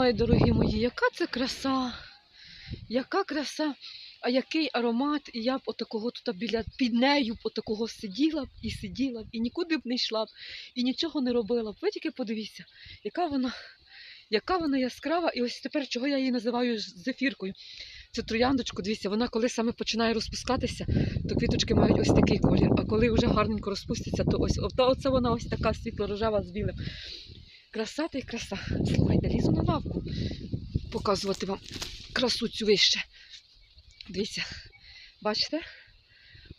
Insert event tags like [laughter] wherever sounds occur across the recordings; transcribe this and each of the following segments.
Ой, дорогі мої, яка це краса! Яка краса! А який аромат, і я б отакого тут біля під нею отакого сиділа б і сиділа б, і нікуди б не йшла б, і нічого не робила б. Ви тільки подивіться, яка вона, яка вона яскрава, і ось тепер чого я її називаю зефіркою. Цю трояндочку, дивіться, вона коли саме починає розпускатися, то квіточки мають ось такий колір. А коли вже гарненько розпуститься, то ось оце вона ось така світло-рожева з білим. Краса та й краса. Слухайте, лізу на лавку показувати вам красу цю вище. Дивіться, бачите?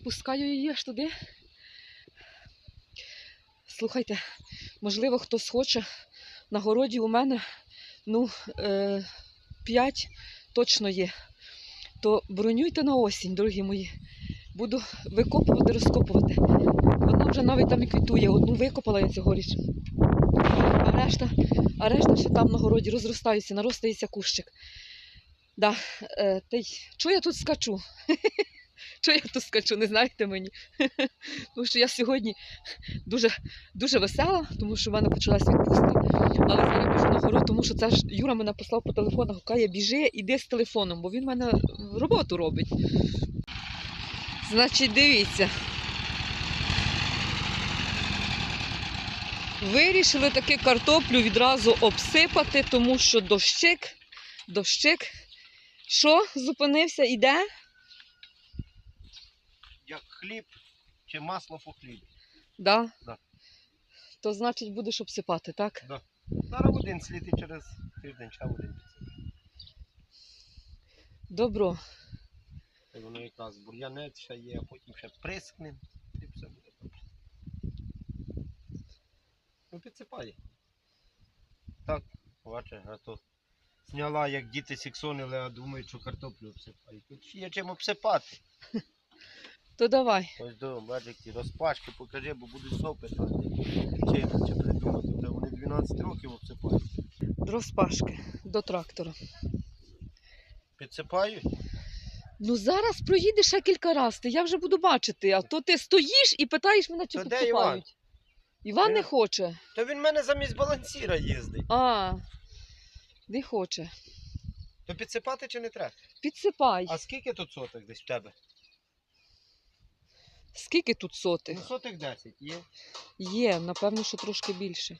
Пускаю її аж туди. Слухайте, можливо, хтось хоче. На городі у мене ну, е, 5 точно є. То бронюйте на осінь, дорогі мої. Буду викопувати, розкопувати. Вона вже навіть там і квітує. Одну викопала я цьогоріч. А решта, а решта ще там на городі розростаються, наростається кущик. Да, е, та й чого я тут скачу? [laughs] Чого я тут скачу, не знаєте мені? [laughs] Тому що я сьогодні дуже, дуже весела, тому що в мене почалась відпустка. Але зараз біжу на город, тому що це ж Юра мене послав по телефону, гукає, біжи, іди з телефоном, бо він в мене роботу робить. Значить, дивіться. Вирішили таки картоплю відразу обсипати, тому що дощик, дощик. Що, зупинився, іде? Як хліб чи масло по хліб. Да. Да. То значить будеш обсипати, так? Зараз один сліти через тиждень, ще один. Добро. Воно якраз бур'янець ще є, а потім ще прискне, і все буде добре. Ну підсипає. Так, бачиш, а то зняла, як діти сіксонили, а думають, що картоплю обсипають. Тут є чим обсипати. То давай. Ось до бачиш, ті розпашки покажи, бо будуть знов питати. Чим чи придумати, Та вони 12 років обсипають. Розпашки до трактора. Підсипають? Ну зараз проїдеш ще кілька разів, я вже буду бачити, а то ти стоїш і питаєш мене, чи То де підсипають. Іван не Е. хоче. То він в мене замість балансіра їздить. А, не хоче. То підсипати чи не треба? Підсипай. А скільки тут соток десь в тебе? Скільки тут сотих? Ну сотих 10 є. Є, напевно, що трошки більше.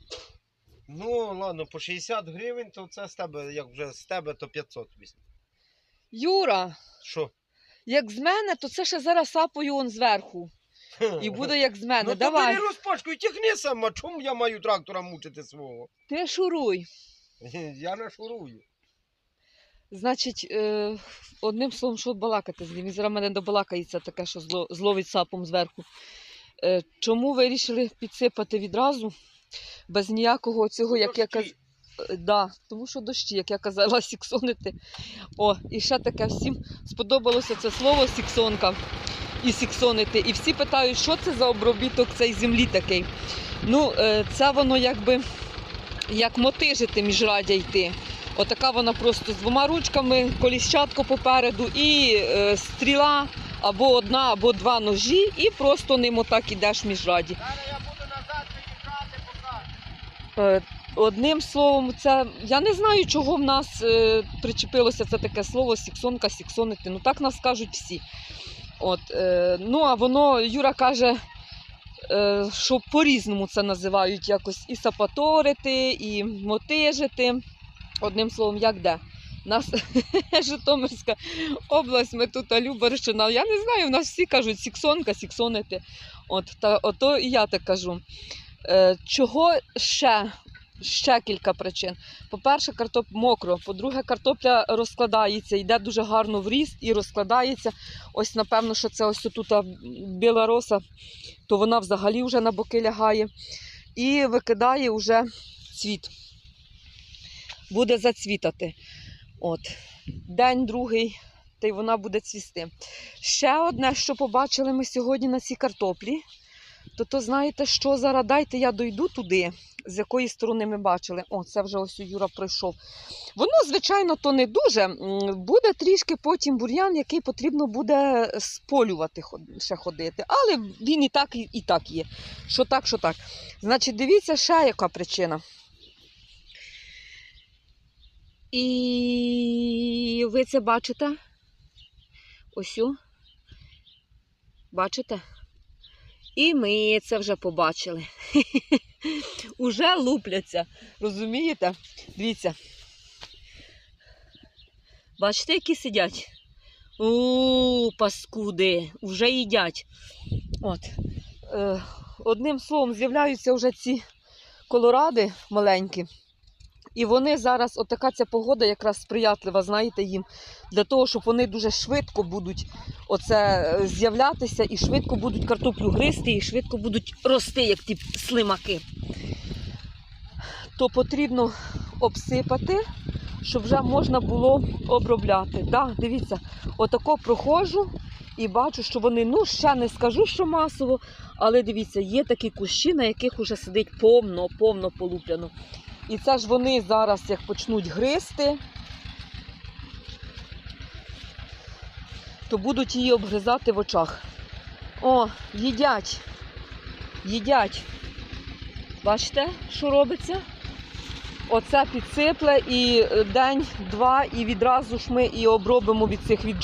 Ну ладно, по 60 гривень, то це з тебе, як вже з тебе, то 500 візьме. Юра, Що? як з мене, то це ще зараз сапою он зверху. І [laughs] буде як з мене. Ну Давай, бери розпачку і тягни сама, чому я маю трактора мучити свого? ти шуруй. [laughs] Я не шурую. Значить, е, одним словом, що балакати з ним. Він зараз мене добалакається таке, що зло, зловить сапом зверху. Е, чому вирішили підсипати відразу без ніякого цього, як я казала. Да, тому що дощі, як я казала, [laughs] сіксонити. О, і ще таке всім сподобалося це слово сіксонка і сіксонити. І всі питають, що це за обробіток цієї землі такий. Ну, е, це воно якби як мотижити міжрадя йти. Отака вона просто з двома ручками, коліщатко попереду і е, стріла або одна, або два ножі, і просто ним отак ідеш міжраді. Я буду назад. Е, Одним словом, це я не знаю, чого в нас е, причепилося це таке слово сіксонка, сіксонити. Ну так нас кажуть всі. От, е, ну а воно, Юра каже, е, що по-різному це називають якось і сапаторити, і мотижити. Одним словом, як де. Нас [laughs] Житомирська область, ми тут а, Любарщина. Я не знаю, в нас всі кажуть сіксонка, сіксонити. От, та, ото і я так кажу. Е, чого ще? Ще кілька причин. По-перше, картоп мокро. По-друге, картопля розкладається, йде дуже гарно в ріст і розкладається. Ось, напевно, що це ось тут біла роса, то вона взагалі вже на боки лягає. І викидає вже цвіт. Буде зацвітати. От. День другий, та й вона буде цвісти. Ще одне, що побачили ми сьогодні на цій картоплі, то то знаєте, що зараз дайте я дойду туди, з якої сторони ми бачили. О, це вже ось Юра пройшов. Воно, звичайно, то не дуже. Буде трішки потім бур'ян, який потрібно буде сполювати ще ходити. Але він і так, і, так є. Що так, що так. Значить, дивіться, ще яка причина. І ви це бачите? Ось. Бачите? І ми це вже побачили. [laughs] Уже лупляться. Розумієте? Дивіться. Бачите, які сидять? У, паскуди, вже їдять. От. Е, одним словом, з'являються вже ці колоради маленькі. І вони зараз, отака ця погода якраз сприятлива, знаєте, їм, для того, щоб вони дуже швидко будуть оце е, з'являтися і швидко будуть картоплю гризти, і швидко будуть рости, як ті слимаки. То потрібно обсипати, щоб вже можна було обробляти. Да, дивіться, отако проходжу і бачу, що вони, ну ще не скажу, що масово, але дивіться, є такі кущі, на яких вже сидить повно, повно полупляно. І це ж вони зараз як почнуть гризти, то будуть її обгризати в очах. О, їдять. Їдять. Бачите, що робиться? Оце підсипле і день-два, і відразу ж ми і обробимо від цих від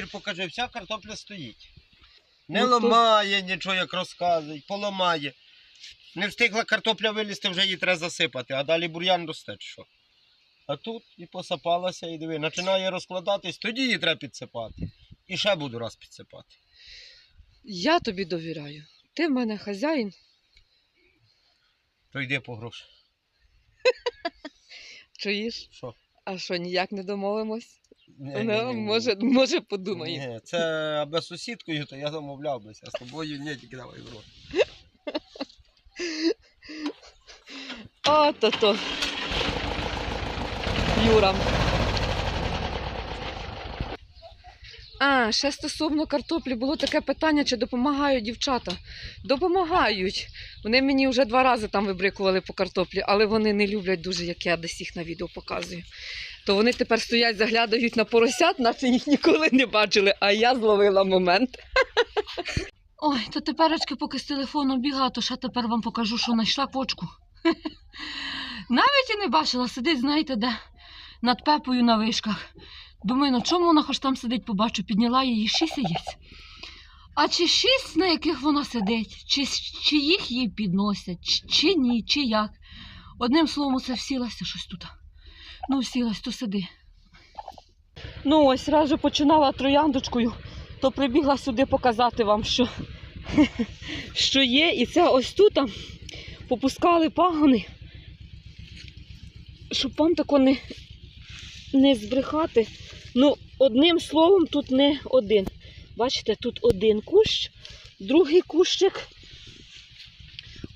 Тепер покажи, вся картопля стоїть. Не Ну, то- ламає нічого, як розказують, поламає. Не встигла картопля вилізти, вже її треба засипати, а далі бур'ян росте, чи що. А тут і посипалася, і диви, починає розкладатись, тоді її треба підсипати. І ще буду раз підсипати. Я тобі довіряю. Ти в мене хазяїн. То йди по гроші. [laughs] Чуєш? Що? А що, ніяк не домовимось? Ні, ні, ні, ні. може, може подумає. Ні, це аби сусідкою, то я домовляв бися, а з тобою ні, тільки давай в рот. О-то-то. Юра. А, ще стосовно картоплі було таке питання, чи допомагають дівчата. Допомагають. Вони мені вже два рази там вибрикували по картоплі, але вони не люблять дуже, як я десь їх на відео показую. То вони тепер стоять, заглядають на поросят, наче їх ніколи не бачили, а я зловила момент. [laughs] Ой, то теперечки, поки з телефону бігла, то ще тепер вам покажу, що знайшла квочку. [laughs] Навіть і не бачила, сидить, знаєте, де над пепою на вишках. Думаю, ну чому вона хоч там сидить, побачу, підняла її шість яєць. А чи шість, на яких вона сидить, чи, чи їх їй підносять, чи, чи ні, чи як. Одним словом, це всілася щось тут. Ну, всілась, то сиди. Ну, ось раз починала трояндочкою, то прибігла сюди показати вам, що, [laughs] що є. І це ось тут попускали пагони, щоб вам тако не, не збрехати. Ну, одним словом, тут не один. Бачите, тут один кущ, другий кущик,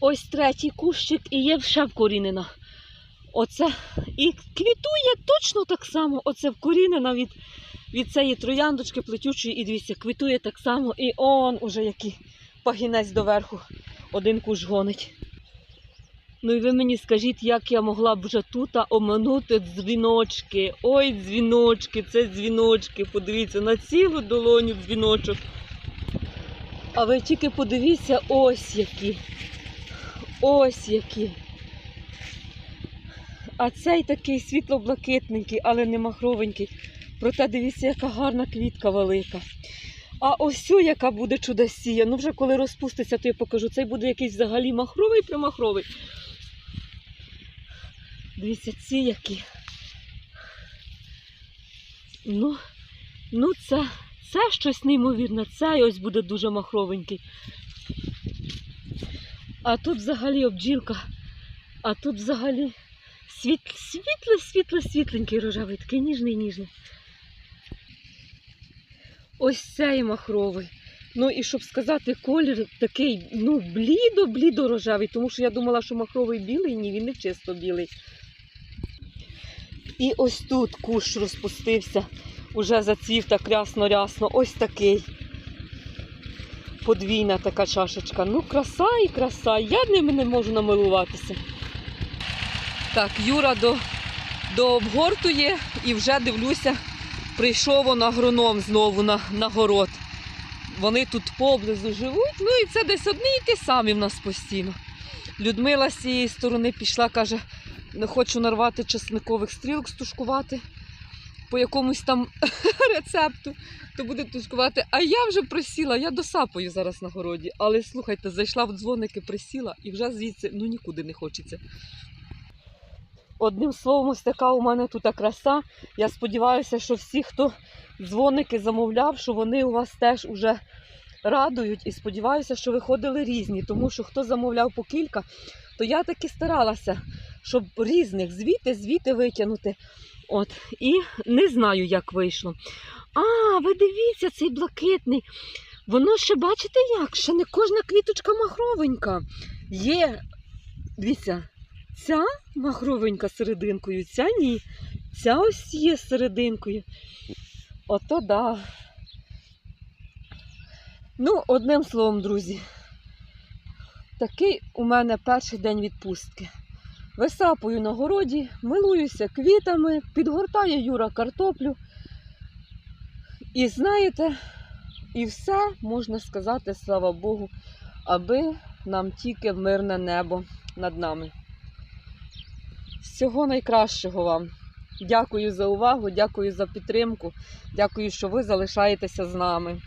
ось третій кущик і є ще вкорінена. Оце і квітує точно так само. Оце вкорінена від, від цієї трояндочки плетючої, і дивіться, квітує так само. І он уже який пагінець доверху один кущ гонить. Ну і ви мені скажіть, як я могла б вже тут оминути дзвіночки. Ой, дзвіночки, це дзвіночки. Подивіться, на цілу долоню дзвіночок. А ви тільки подивіться, ось які. Ось які. А цей такий світло-блакитненький, але не махровенький. Проте дивіться, яка гарна квітка велика. А ось цю, яка буде чудосія. Ну вже коли розпуститься, то я покажу. Цей буде якийсь взагалі махровий примахровий. Дивіться, ці які. Ну, ну це, це щось неймовірне. Цей ось буде дуже махровенький. А тут взагалі обджілка. А тут взагалі світ, світле, світле, світленький рожевий, такий ніжний, ніжний. Ось цей махровий. Ну і щоб сказати, колір такий, ну, блідо-блідо рожевий, тому що я думала, що махровий білий, ні, він не чисто білий. І ось тут кущ розпустився, уже зацвів так рясно-рясно. Ось такий. Подвійна така чашечка. Ну, краса і краса. Я ними не можу намилуватися. Так, Юра до, до обгортує і вже дивлюся, прийшов он агроном знову на, на город. Вони тут поблизу живуть, ну і це десь одні і ті самі в нас постійно. Людмила з цієї сторони пішла, каже, не хочу нарвати чесникових стрілок, стушкувати по якомусь там [laughs] рецепту, то буде тушкувати. А я вже присіла, я досапаю зараз на городі. Але слухайте, зайшла в дзвоники, присіла і вже звідси ну нікуди не хочеться. Одним словом, ось така у мене тут краса. Я сподіваюся, що всі, хто дзвоники замовляв, що вони у вас теж уже радують. І сподіваюся, що виходили різні, тому що хто замовляв по кілька, то я таки старалася, щоб різних звіти, звіти витягнути. От, і не знаю, як вийшло. А, ви дивіться, цей блакитний. Воно ще бачите як? Ще не кожна квіточка махровенька. Є, дивіться, ця махровенька серединкою, ця ні. Ця ось є серединкою. Ото да. Ну, одним словом, друзі, такий у мене перший день відпустки. Висапую на городі, милуюся квітами, підгортає Юра картоплю. І знаєте, і все можна сказати, слава Богу, аби нам тільки мирне небо над нами. Всього найкращого вам. Дякую за увагу, дякую за підтримку, дякую, що ви залишаєтеся з нами.